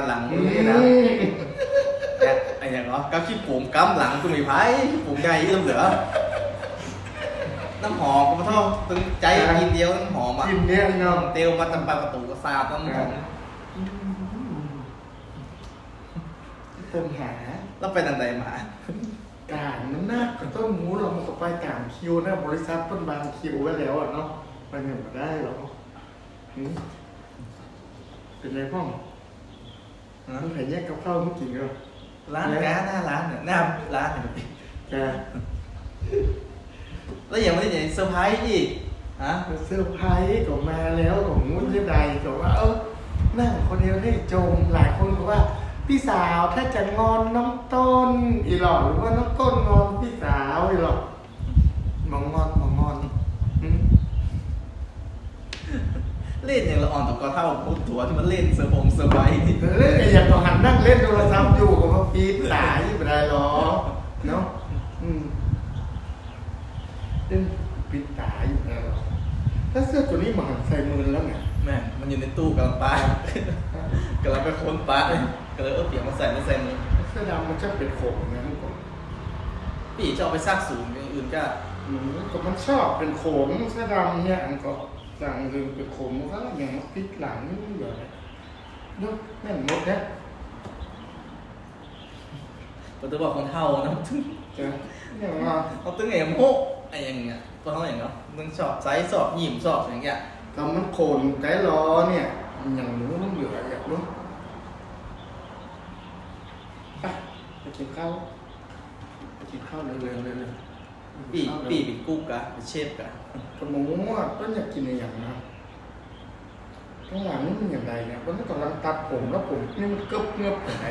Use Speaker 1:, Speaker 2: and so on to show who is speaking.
Speaker 1: ด้านหลังมือนี่นะแต่ไอ้อย่างเนาะก็ขี้ปุ่มกำหลังตุ้มีไผ่ขี้ปุ่มใหญ่เริ่มเหลือน้ำหอมก็มาเท่าตึงใจกินเดียวน้ำหอมอะ
Speaker 2: กินเนี่ยเนาะ
Speaker 1: เตียวมาตำปาประตูก็ซาบน้ำหอม
Speaker 2: เติมหา
Speaker 1: แล้วไปนันใดมา
Speaker 2: การน้ำหน้ากับต้นหมูเรามันก็ไปตามคิวนะบริษัทต้นบางคิวไว้แล้วอะเนาะไปเงินมาได้หรอหืมเป็นไรพ่องมั นเห็นแยกกับข้าวเมื่อกี้เหรอ
Speaker 1: ร้านแกหน้าร้านเนี่ยหน้าร้านเนี่ย
Speaker 2: แก
Speaker 1: แล้วยังไม่ได้เซอร์ไพรส์อีกฮะ
Speaker 2: เซอร์ไพรส์ก็มาแล้วของมุ้ยใดก็ว่าเออนั่งคนเดียวให้จมหลายคนก็ว่า พี่สาวถ้าจะงอนน้องต้น อีหลอหรือว่าน้องต้นงอนพี่สาวอีหลอมองงอนมองงอนหืม
Speaker 1: เล่นอย่างละอ่อนต่อก็เท่าพูดตัวที่มันเล่นเซอร์พงเซอร์ไพรส์นี่
Speaker 2: เล่นไอ้อย่างเราหันนั่งเล่นโทรศัพท์อยู่ก็มาปีดสายอยู่ไม่ได้หรอเนาะอืมเล่นปิดตาอยู่ไม่ได้หรอถ้าเสื้อตัวนี้มันหันใส่มือแล้วไง
Speaker 1: แม่งมันอยู่ในตู้กำลังปากำลังไปค้นปาเลยก็เลยเออเปลี่ยนมาใส่ไม่ใส่มือ
Speaker 2: เสื้อดำมันจะเป็นโขงนะทุกคน
Speaker 1: พี่จะเอาไปซักสูงอย่างอื่นก็
Speaker 2: อืมก็มันชอบเป็นโขงเสื้อดำเนี่ยอันก็ สั่งลืมเป็นโขงมันก็อย่างมาปิดหลังนี่เหรอเนาะแม่นหมดนะ
Speaker 1: ก็ตัวบอกคนเท่านะตึ้ง
Speaker 2: จ้ะเนี่ยว่า
Speaker 1: เอาตึ้งไงโมกไอ้อย่างเงี้ยตัวเท่าอย่างเนาะมึงสอบไซส์สอบหยิมสอบอย่างเงี้ย
Speaker 2: ทำมันโขนไกล้ล้อเนี่ยมันอย่างหนูมันเหลืออยากรู้ไปไปกินข้าวไปกินข้าวเร็วๆเลยเลย
Speaker 1: ปีปีเป็นกุ๊กอะเป็นเชฟกะ
Speaker 2: คนหมูอะต้นอยากกินอะไรอย่างนะข้างหลังนี่มันอย่างไรเนี่ยมันกำลังตัดผมแล้วผมนี่มันเกึบเงือบอย่างไร